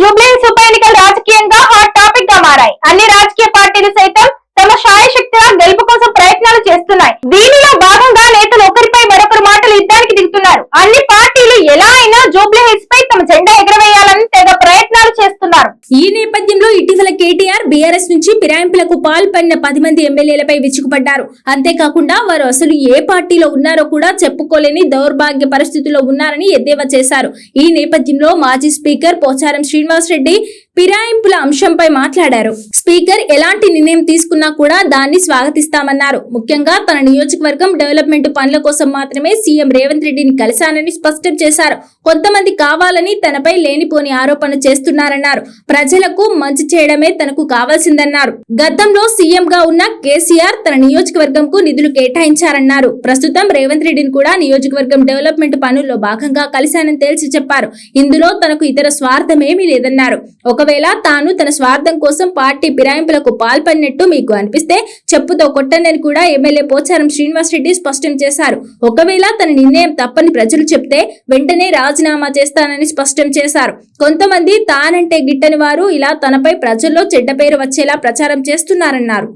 జూబ్లీహిల్స్ ఉప ఎన్నికలు రాజకీయంగా హాట్ టాపిక్గా మారాయి. అన్ని రాజకీయ పార్టీలు సైతం తమ శాయశక్తిగా గెలుపు కోసం ప్రయత్నాలు చేస్తున్నాయి. దీనిలో భాగంగా నేతలు ఒకరిపై మరొకరు మాటలు యుద్ధానికి దిగుతున్నారు. అన్ని పార్టీలు ఎలా అయినా జూబ్లీహిల్స్ పై తమ జెండా ఎగరవేయాలని తెగ ప్రయత్నాలు చేస్తున్నారు. ఈ నేపథ్యంలో ఇటీవల కేటీఆర్ బీఆర్ఎస్ నుంచి ఫిరాయింపులకు పాల్పడిన పది మంది ఎమ్మెల్యేలపై విరుచుకుపడ్డారు అంతేకాకుండా వారు అసలు ఏ పార్టీలో ఉన్నారో కూడా చెప్పుకోలేని దౌర్భాగ్య పరిస్థితుల్లో ఉన్నారని ఎద్దేవా చేశారు. ఈ నేపథ్యంలో మాజీ స్పీకర్ పోచారం శ్రీనివాస్ రెడ్డి ఫిరాయింపుల అంశంపై మాట్లాడారు. స్పీకర్ ఎలాంటి నిర్ణయం తీసుకున్నా కూడా దాన్ని స్వాగతిస్తామన్నారు. ముఖ్యంగా తన నియోజకవర్గం డెవలప్మెంట్ పనుల కోసం మాత్రమే సీఎం రేవంత్ రెడ్డిని కలిశానని స్పష్టం చేశారు. కొంతమంది కావాలని తనపై లేనిపోని ఆరోపణలు చేస్తున్నారన్నారు. ప్రజలకు మంచి చేయడమే తనకు కావాల్సిందన్నారు. గతంలో సీఎం గా ఉన్న కేసీఆర్ తన నియోజకవర్గంకు నిధులు కేటాయించారన్నారు. ప్రస్తుతం రేవంత్ రెడ్డిని కూడా నియోజకవర్గం డెవలప్మెంట్ పనుల్లో భాగంగా కలిశానని తేల్చి చెప్పారు. ఇందులో తనకు ఇతర స్వార్థమేమీ లేదన్నారు. ఒకవేళ తాను తన స్వార్థం కోసం పార్టీ ఫిరాయింపులకు పాల్పడినట్టు మీకు అనిపిస్తే చెప్పుతో కొట్టనని కూడా ఎమ్మెల్యే పోచారం శ్రీనివాస్ రెడ్డి స్పష్టం చేశారు. ఒకవేళ తన నిర్ణయం తప్పని ప్రజలు చెప్తే వెంటనే రాజీనామా చేస్తానని స్పష్టం చేశారు. కొంతమంది తానంటే గిట్టని వారు ఇలా తనపై ప్రజల్లో చెడ్డ పేరు వచ్చేలా ప్రచారం చేస్తున్నారన్నారు.